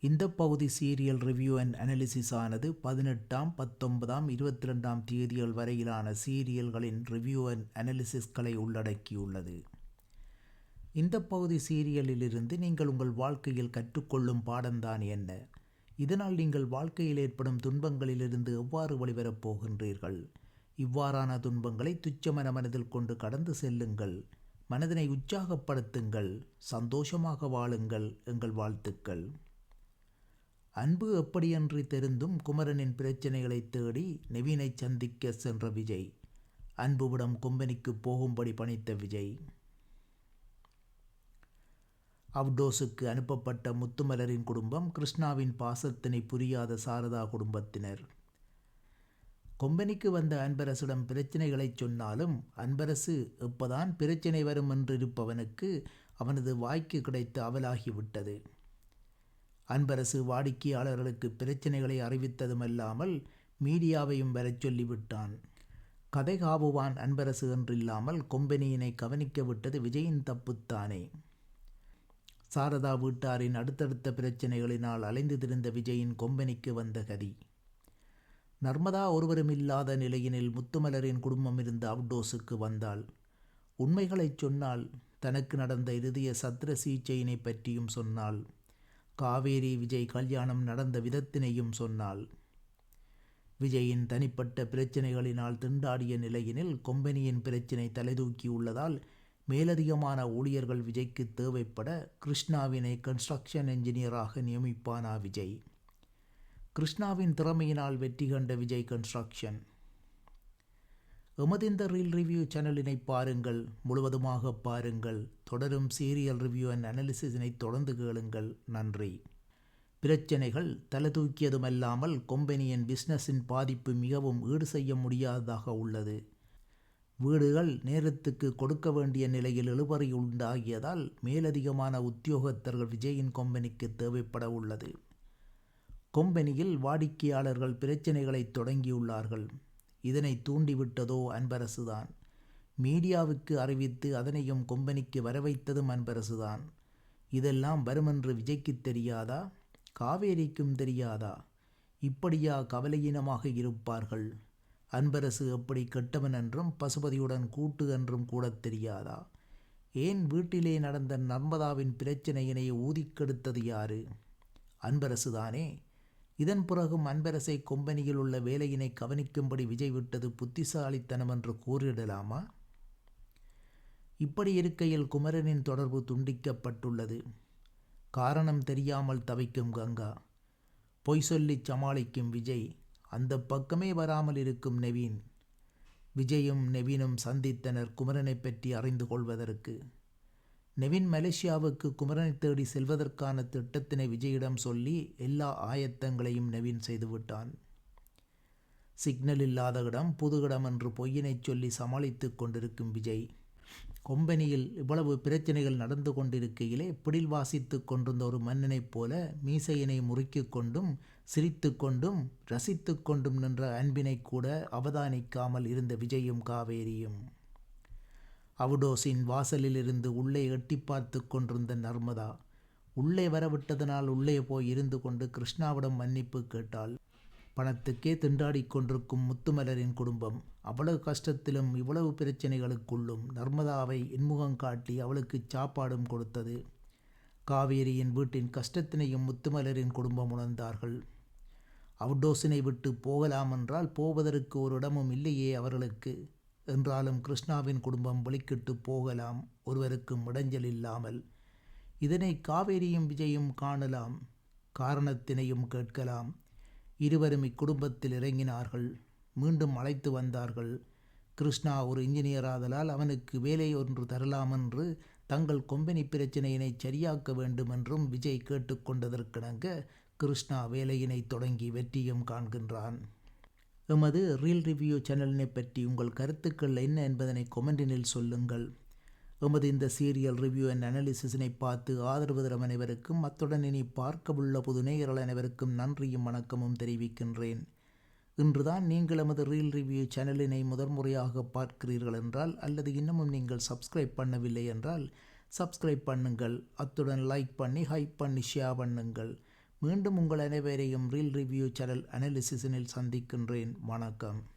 இந்த பகுதி serial review and analysis ஆனது பதினெட்டாம் பத்தொன்பதாம் இருபத்தி ரெண்டாம் தேதிகள் வரையிலான சீரியல்களின் ரிவ்யூ அண்ட் அனாலிசிஸ்களை உள்ளடக்கியுள்ளது. இந்த பகுதி சீரியலிலிருந்து நீங்கள் உங்கள் வாழ்க்கையில் கற்றுக்கொள்ளும் பாடம்தான் என்ன? இதனால் நீங்கள் வாழ்க்கையில் ஏற்படும் துன்பங்களிலிருந்து எவ்வாறு வெளிவரப் போகின்றீர்கள்? இவ்வாறான துன்பங்களை துச்சமன மனதில் கொண்டு கடந்து செல்லுங்கள். மனதினை உற்சாகப்படுத்துங்கள். சந்தோஷமாக வாழுங்கள். எங்கள் வாழ்த்துக்கள். அன்பு எப்படியன்றி தெரிந்தும் குமரனின் பிரச்சனைகளை தேடி நெவினை சந்திக்க சென்ற விஜய். அன்புவிடம் கொம்பனிக்கு போகும்படி பணித்த விஜய். அவ்டோஸுக்கு அனுப்பப்பட்ட முத்துமலரின் குடும்பம் கிருஷ்ணாவின் பாசத்தினை புரியாத சாரதா குடும்பத்தினர். கொம்பனிக்கு வந்த அன்பரசிடம் பிரச்சனைகளை சொன்னாலும் அன்பரசு எப்பதான் பிரச்சனை வரும் என்றிருப்பவனுக்கு அவனது வாய்க்கு கிடைத்து அவலாகிவிட்டது. அன்பரசு வாடிக்கையாளர்களுக்கு பிரச்சனைகளை அறிவித்ததுமல்லாமல் மீடியாவையும் வரச் சொல்லிவிட்டான். கதை காவுவான் அன்பரசு என்றில்லாமல் கொம்பனியினை கவனிக்க விட்டது விஜயின் தப்புத்தானே. சாரதா வீட்டாரின் அடுத்தடுத்த பிரச்சனைகளினால் அலைந்து திரிந்த விஜயின் கொம்பனிக்கு வந்த கதி. நர்மதா ஒருவரும் இல்லாத நிலையினில் முத்துமலரின் குடும்பம் இருந்த அவுடோஸுக்கு வந்தாள். உண்மைகளைச் சொன்னால் தனக்கு நடந்த இறுதிய சத்திர சிகிச்சையினை பற்றியும் சொன்னாள். காவேரி விஜய் கல்யாணம் நடந்த விதத்தினையும் சொன்னாள். விஜயின் தனிப்பட்ட பிரச்சனைகளினால் திண்டாடிய நிலையினில் கொம்பனியின் பிரச்சினை தலைதூக்கியுள்ளதால் மேலதிகமான ஊழியர்கள் விஜய்க்கு தேவைப்பட கிருஷ்ணாவினை கன்ஸ்ட்ரக்ஷன் என்ஜினியராக நியமிப்பானா விஜய்? கிருஷ்ணாவின் திறமையினால் வெற்றி கண்ட விஜய் கன்ஸ்ட்ரக்ஷன் எமது இந்த ரீல் ரிவ்யூ சேனலினை பாருங்கள் முழுவதுமாக பாருங்கள் தொடரும் சீரியல் ரிவ்யூ அண்ட் அனாலிசிஸினை தொடர்ந்து கேளுங்கள். நன்றி. பிரச்சனைகள் தலை தூக்கியதுமல்லாமல் கொம்பெனியின் பிஸ்னஸின் பாதிப்பு மிகவும் ஈடு செய்ய முடியாததாக உள்ளது. வீடுகள் நேரத்துக்கு கொடுக்க வேண்டிய நிலையில் இழுபறி உண்டாகியதால் மேலதிகமான உத்தியோகத்தர்கள் விஜயின் கொம்பெனிக்கு தேவைப்பட உள்ளது. கொம்பெனியில் வாடிக்கையாளர்கள் பிரச்சனைகளை தொடங்கியுள்ளார்கள். இதனை தூண்டிவிட்டதோ அன்பரசுதான். மீடியாவுக்கு அறிவித்து அதனையும் கொம்பனிக்கு வரவைத்ததும் அன்பரசுதான். இதெல்லாம் வருமென்று விஜய்க்கு தெரியாதா? காவேரிக்கும் தெரியாதா? இப்படியா கவலையினமாக இருப்பார்கள்? அன்பரசு எப்படி கெட்டவன் என்றும் பசுபதியுடன் கூட்டு என்றும் கூட தெரியாதா? ஏன் வீட்டிலே நடந்த நர்மதாவின் பிரச்சனையினை ஊதிக்கெடுத்தது யாரு? அன்பரசுதானே? இதன் பிறகும் அன்பரசை கொம்பனியில் உள்ள வேலையினை கவனிக்கும்படி விஜய் விட்டது புத்திசாலித்தனம் என்று கூறிடலாமா? இப்படி இருக்கையில் குமரனின் தொடர்பு துண்டிக்கப்பட்டுள்ளது. காரணம் தெரியாமல் தவிக்கும் கங்கா. பொய் சொல்லி சமாளிக்கும் விஜய் அந்த பக்கமே வராமல் இருக்கும் நெவீன். விஜயும் நெவீனும் சந்தித்தனர் குமரனை பற்றி அறிந்து கொள்வதற்கு. நெவின் மலேசியாவுக்கு குமரனை தேடி செல்வதற்கான திட்டத்தினை விஜயிடம் சொல்லி எல்லா ஆயத்தங்களையும் நெவின் செய்துவிட்டான். சிக்னல் இல்லாத இடம் புது இடம் என்று பொய்யினைச் சொல்லி சமாளித்து கொண்டிருக்கும் விஜய் கொம்பனியில் இவ்வளவு பிரச்சனைகள் நடந்து கொண்டிருக்கையிலே பிடில் வாசித்து கொண்டிருந்த ஒரு மன்னனைப் போல மீசையினை முறுக்கி கொண்டும் சிரித்து கொண்டும் ரசித்து கொண்டும் நின்ற அன்பினை கூட அவதானிக்காமல் இருந்த விஜயும் காவேரியும். அவுடோஸின் வாசலிலிருந்து உள்ளே எட்டி பார்த்து கொண்டிருந்த நர்மதா உள்ளே வரவிட்டதனால் உள்ளே போய் இருந்து கொண்டு கிருஷ்ணாவிடம் மன்னிப்பு கேட்டாள். பணத்துக்கே திண்டாடி கொண்டிருக்கும் முத்துமலரின் குடும்பம் அவ்வளவு கஷ்டத்திலும் இவ்வளவு பிரச்சனைகளுக்குள்ளும் நர்மதாவை இன்முகம் காட்டி அவளுக்கு சாப்பாடும் கொடுத்தது. காவேரியின் வீட்டின் கஷ்டத்தினையும் முத்துமலரின் குடும்பம் உணர்ந்தார்கள். அவுடோஸினை விட்டு போகலாம் என்றால் போவதற்கு ஒரு இடமும் இல்லையே அவர்களுக்கு. என்றாலும் கிருஷ்ணாவின் குடும்பம் வெளிக்கிட்டு போகலாம். ஒருவருக்கும் இடைஞ்சல் இல்லாமல். இதனை காவேரியும் விஜயும் காணலாம். காரணத்தினையும் கேட்கலாம். இருவரும் இக்குடும்பத்தில் இறங்கினார்கள். மீண்டும் அழைத்து வந்தார்கள். கிருஷ்ணா ஒரு இன்ஜினியராதலால் அவனுக்கு வேலை ஒன்று தரலாம் என்று தங்கள் கொம்பனி பிரச்சனையினை சரியாக்க வேண்டும் என்றும் விஜய் கேட்டுக்கொண்டதற்கிணங்க கிருஷ்ணா வேலையினை தொடங்கி வெற்றியும் காண்கின்றான். எமது ரீல் ரிவ்யூ சேனலினை பற்றி உங்கள் கருத்துக்கள் என்ன என்பதனை கொமெண்டினில் சொல்லுங்கள். எமது இந்த சீரியல் ரிவ்யூ அண்ட் அனாலிசிஸினை பார்த்து ஆதரவு தரும் அனைவருக்கும் அத்துடன் இனி பார்க்கவுள்ள புது நேயர்கள் அனைவருக்கும் நன்றியும் வணக்கமும் தெரிவிக்கின்றேன். இன்றுதான் நீங்கள் எமது ரீல் ரிவ்யூ சேனலினை முதன்முறையாக பார்க்கிறீர்கள் என்றால் அல்லது இன்னமும் நீங்கள் சப்ஸ்கிரைப் பண்ணவில்லை என்றால் சப்ஸ்கிரைப் பண்ணுங்கள். அத்துடன் லைக் பண்ணி ஹைப் பண்ணி ஷேர் பண்ணுங்கள். மீண்டும் உங்கள் அனைவரையும் ரீல் ரிவ்யூ சேனல் அனாலிசிஸினில் சந்திக்கின்றேன். வணக்கம்.